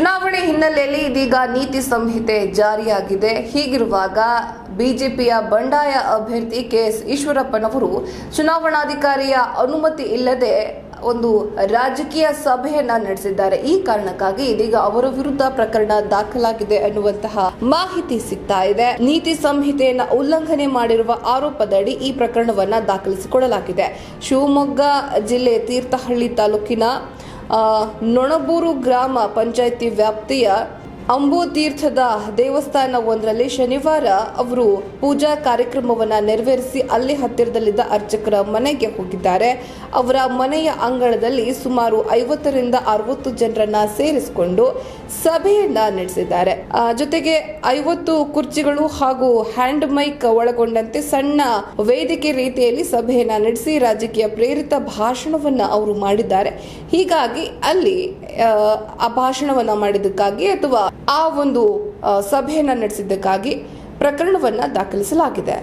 ಚುನಾವಣೆ ಹಿನ್ನೆಲೆಯಲ್ಲಿ ಇದೀಗ ನೀತಿ ಸಂಹಿತೆ ಜಾರಿಯಾಗಿದೆ. ಹೀಗಿರುವಾಗ ಬಿಜೆಪಿಯ ಬಂಡಾಯ ಅಭ್ಯರ್ಥಿ ಕೆಎಸ್ ಈಶ್ವರಪ್ಪನವರು ಚುನಾವಣಾಧಿಕಾರಿಯ ಅನುಮತಿ ಇಲ್ಲದೆ ಒಂದು ರಾಜಕೀಯ ಸಭೆಯನ್ನ ನಡೆಸಿದ್ದಾರೆ. ಈ ಕಾರಣಕ್ಕಾಗಿ ಇದೀಗ ಅವರ ವಿರುದ್ಧ ಪ್ರಕರಣ ದಾಖಲಾಗಿದೆ ಅನ್ನುವಂತಹ ಮಾಹಿತಿ ಸಿಗ್ತಾ ಇದೆ. ನೀತಿ ಸಂಹಿತೆಯನ್ನ ಉಲ್ಲಂಘನೆ ಮಾಡಿರುವ ಆರೋಪದಡಿ ಈ ಪ್ರಕರಣವನ್ನ ದಾಖಲಿಸಿಕೊಳ್ಳಲಾಗಿದೆ ಶಿವಮೊಗ್ಗ ಜಿಲ್ಲೆ ತೀರ್ಥಹಳ್ಳಿ ತಾಲೂಕಿನ ನೊಣಬೂರು ಗ್ರಾಮ ಪಂಚಾಯಿತಿ ವ್ಯಾಪ್ತಿಯ ಅಂಬುತೀರ್ಥದ ದೇವಸ್ಥಾನ ಒಂದರಲ್ಲಿ ಶನಿವಾರ ಅವರು ಪೂಜಾ ಕಾರ್ಯಕ್ರಮವನ್ನು ನೆರವೇರಿಸಿ ಅಲ್ಲಿ ಹತ್ತಿರದಲ್ಲಿದ್ದ ಅರ್ಚಕರ ಮನೆಗೆ ಹೋಗಿದ್ದಾರೆ. ಅವರ ಮನೆಯ ಅಂಗಳದಲ್ಲಿ ಸುಮಾರು ಐವತ್ತರಿಂದ ಅರವತ್ತು ಜನರನ್ನ ಸೇರಿಸಿಕೊಂಡು ಸಭೆಯನ್ನ ನಡೆಸಿದ್ದಾರೆ. ಜೊತೆಗೆ ಐವತ್ತು ಕುರ್ಚಿಗಳು ಹಾಗೂ ಹ್ಯಾಂಡ್ ಮೈಕ್ ಒಳಗೊಂಡಂತೆ ಸಣ್ಣ ವೇದಿಕೆ ರೀತಿಯಲ್ಲಿ ಸಭೆಯನ್ನ ನಡೆಸಿ ರಾಜಕೀಯ ಪ್ರೇರಿತ ಭಾಷಣವನ್ನ ಅವರು ಮಾಡಿದ್ದಾರೆ. ಹೀಗಾಗಿ ಅಲ್ಲಿ ಆ, ಭಾಷಣವನ್ನ ಮಾಡಿದ್ದಕ್ಕಾಗಿ ಅಥವಾ ಆ ಒಂದು ಸಭೆಯನ್ನು ನಡೆಸಿದ್ದಕ್ಕಾಗಿ ಪ್ರಕರಣವನ್ನು ದಾಖಲಿಸಲಾಗಿದೆ.